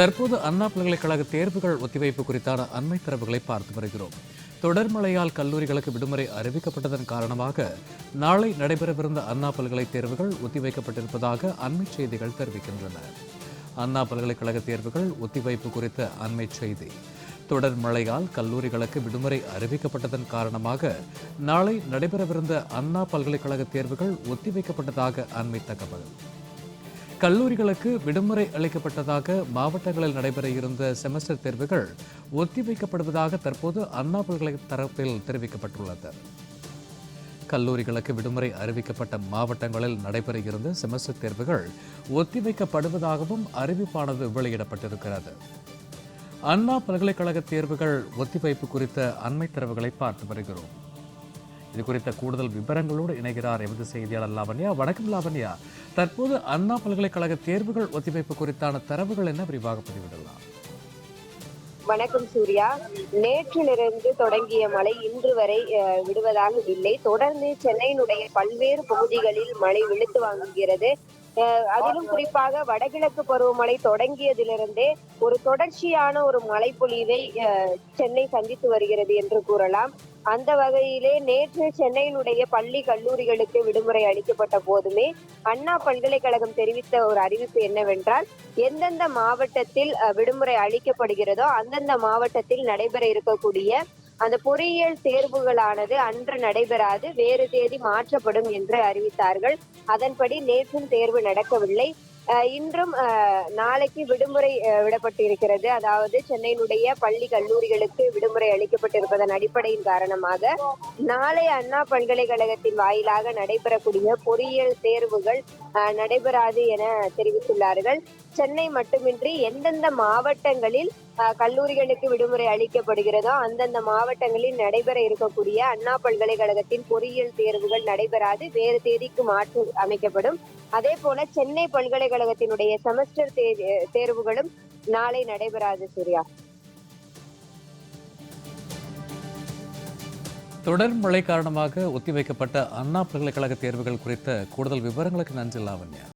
தற்போது அண்ணா பல்கலைக்கழக தேர்வுகள் ஒத்திவைப்பு குறித்தான அண்மை தரவுகளை பார்த்து வருகிறோம். தொடர் மழையால் கல்லூரிகளுக்கு விடுமுறை அறிவிக்கப்பட்டதன் காரணமாக நாளை நடைபெறவிருந்த அண்ணா பல்கலை தேர்வுகள் ஒத்திவைக்கப்பட்டிருப்பதாக அண்மை செய்திகள் தெரிவிக்கின்றன. அண்ணா பல்கலைக்கழக தேர்வுகள் ஒத்திவைப்பு குறித்த அண்மை செய்தி. தொடர் மழையால் கல்லூரிகளுக்கு விடுமுறை அறிவிக்கப்பட்டதன் காரணமாக நாளை நடைபெறவிருந்த அண்ணா பல்கலைக்கழக தேர்வுகள் ஒத்திவைக்கப்பட்டதாக அண்மை தகவல். கல்லூரிகளுக்கு விடுமுறை அளிக்கப்பட்டதாக மாவட்டங்களில் நடைபெற இருந்த செமஸ்டர் தேர்வுகள் ஒத்திவைக்கப்படுவதாக தற்போது அண்ணா பல்கலை தரப்பில் தெரிவிக்கப்பட்டுள்ளது. கல்லூரிகளுக்கு விடுமுறை அறிவிக்கப்பட்ட மாவட்டங்களில் நடைபெற இருந்த செமஸ்டர் தேர்வுகள் ஒத்திவைக்கப்படுவதாகவும் அறிவிப்பானது வெளியிடப்பட்டிருக்கிறது. அண்ணா பல்கலைக்கழக தேர்வுகள் ஒத்திவைப்பு குறித்த அண்மை தரவுகளை பார்த்து வருகிறோம். இது குறித்த கூடுதல் விவரங்களோடு இணைகிறார் எமது செய்தியாளர் லாவண்யா. வணக்கம் லாவண்யா. தற்போது அண்ணா பல்கலைக்கழக தேர்வுகள் ஒத்திவைப்பு குறித்தான தரவுகள் என்ன? விரிவாக பதிவிடலாம். வணக்கம் சூர்யா. நேற்றிலிருந்து தொடங்கிய மழை இன்று வரை அஹ், விடுவதாக இல்லை. தொடர்ந்து சென்னையினுடைய பல்வேறு பகுதிகளில் மழை வெளுத்து வாங்குகிறது. அஹ், அதிலும் குறிப்பாக வடகிழக்கு பருவமழை தொடங்கியதிலிருந்தே ஒரு தொடர்ச்சியான ஒரு மழை அஹ், சென்னை சந்தித்து வருகிறது என்று கூறலாம். அந்த வகையிலே நேற்று சென்னையினுடைய பள்ளி கல்லூரிகளுக்கு விடுமுறை அளிக்கப்பட்ட போதுமே அண்ணா பல்கலைக்கழகம் தெரிவித்த ஒரு அறிவிப்பு என்னவென்றால் எந்தெந்த மாவட்டத்தில் அஹ், விடுமுறை அளிக்கப்படுகிறதோ அந்தந்த மாவட்டத்தில் நடைபெற இருக்கக்கூடிய அந்த பொறியியல் தேர்வுகளானது அன்று நடைபெறாது வேறு தேதி மாற்றப்படும் என்று அறிவித்தார்கள். அதன்படி நேற்றும் தேர்வு நடக்கவில்லை. இன்றும் நாளைக்கு விடுமுறை அஹ், விடப்பட்டிருக்கிறது. அதாவது சென்னையினுடைய பள்ளி கல்லூரிகளுக்கு விடுமுறை அளிக்கப்பட்டிருப்பதன் அடிப்படையின் காரணமாக நாளை அண்ணா பல்கலைக்கழகத்தின் வாயிலாக நடைபெறக்கூடிய பொறியியல் தேர்வுகள் நடைபெறாது என தெரிவித்துள்ளார்கள். சென்னை மட்டுமின்றி எந்தெந்த மாவட்டங்களில் கல்லூரிகளுக்கு விடுமுறை அளிக்கப்படுகிறதோ அந்தந்த மாவட்டங்களில் நடைபெற இருக்கக்கூடிய அண்ணா பல்கலைக்கழகத்தின் பொறியியல் தேர்வுகள் நடைபெறாது. வேறு தேதிக்கு மாற்று அமைக்கப்படும். அதே போல சென்னை பல்கலைக்கழகத்தினுடைய செமஸ்டர் தேர்வுகளும் நாளை நடைபெறாது சூர்யா. தொடர் மழை காரணமாக ஒத்திவைக்கப்பட்ட அண்ணா பல்கலைக்கழக தேர்வுகள் குறித்த கூடுதல் விவரங்களுக்கு நன்றி லாவண்யா.